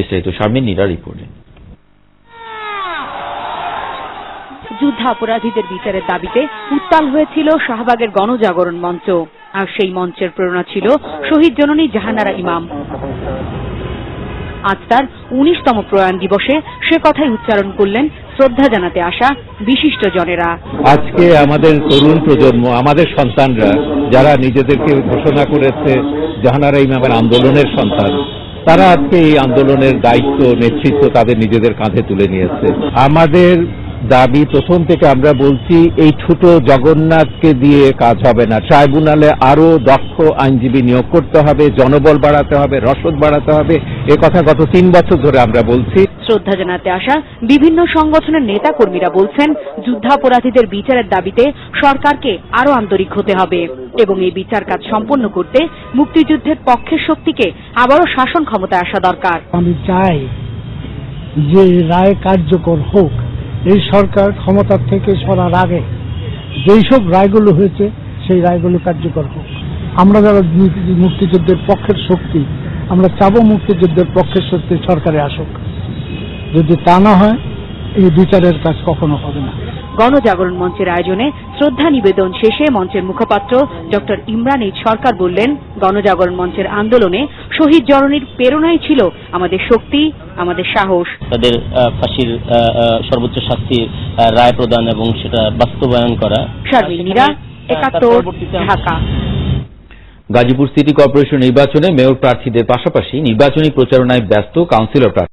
বিস্তারিত শারমিন নীরা রিপোর্টে। যুদ্ধাপরাধীদের বিচারের দাবিতে উত্তাল হয়েছিল শাহবাগের গণজাগরণ মঞ্চ। আর সেই মঞ্চের প্রেরণা ছিল শহীদ জননী জাহানারা ইমাম। আজ তার উনিশতম প্রয়াণ দিবসে সে কথাই উচ্চারণ করলেন শ্রদ্ধা জানাতে আসা বিশিষ্ট জনেরা। আজকে আমাদের তরুণ প্রজন্ম আমাদের সন্তানরা যারা নিজেদেরকে ঘোষণা করেছে জাহানারা ইমামের আন্দোলনের সন্তান তারা আজকে এই আন্দোলনের দায়িত্ব নেতৃত্ব তাদের নিজেদের কাঁধে তুলে নিয়েছে। আমাদের দাবি প্রথম থেকে আমরা বলছি এই ছোট জগন্নাথকে দিয়ে কাজ হবে না। ট্রাইব্যুনালে আরও দক্ষ আইনজীবী নিয়োগ করতে হবে জনবল বাড়াতে হবে রসদ বাড়াতে হবে এ কথা গত তিন বছর ধরে আমরা বলছি। শ্রদ্ধা জানাতে আসা বিভিন্ন সংগঠনের নেতা কর্মীরা বলছেন যুদ্ধাপরাধীদের বিচারের দাবিতে সরকারকে আরও আন্তরিক হতে হবে এবং এই বিচার কাজ সম্পন্ন করতে মুক্তিযুদ্ধের পক্ষের শক্তিকে আবারও শাসন ক্ষমতায় আসা দরকার। আমি চাই যে রায় কার্যকর হোক। এই সরকার ক্ষমতার থেকে সরার আগে যেইসব রায়গুলো হয়েছে, সেই রায়গুলো কার্যকর হোক। আমরা যারা মুক্তি- মুক্তিযুদ্ধের পক্ষের শক্তি, আমরা চাবো মুক্তিযুদ্ধের পক্ষের শক্তি সরকারে আসুক। যদি তা না হয় এই বিচারের কাজ কখনো হবে না। গণজাগরণ মঞ্চের আয়োজনে শ্রদ্ধা নিবেদন শেষে মঞ্চের মুখপাত্র ডক্টর ইমরান এইচ সরকার বললেন গণজাগরণ মঞ্চের আন্দোলনে শহীদ জরনির প্রেরণাই ছিল আমাদের শক্তি আমাদের সাহস। তাদের ফাঁসির সর্বোচ্চ শাস্তির রায় প্রদান এবং সেটা বাস্তবায়ন করা। একাত্তর ঢাকা। গাজীপুর সিটি কর্পোরেশন নির্বাচনে মেয়র প্রার্থীদের পাশাপাশি নির্বাচনী প্রচারণায় ব্যস্ত কাউন্সিলর প্রার্থী।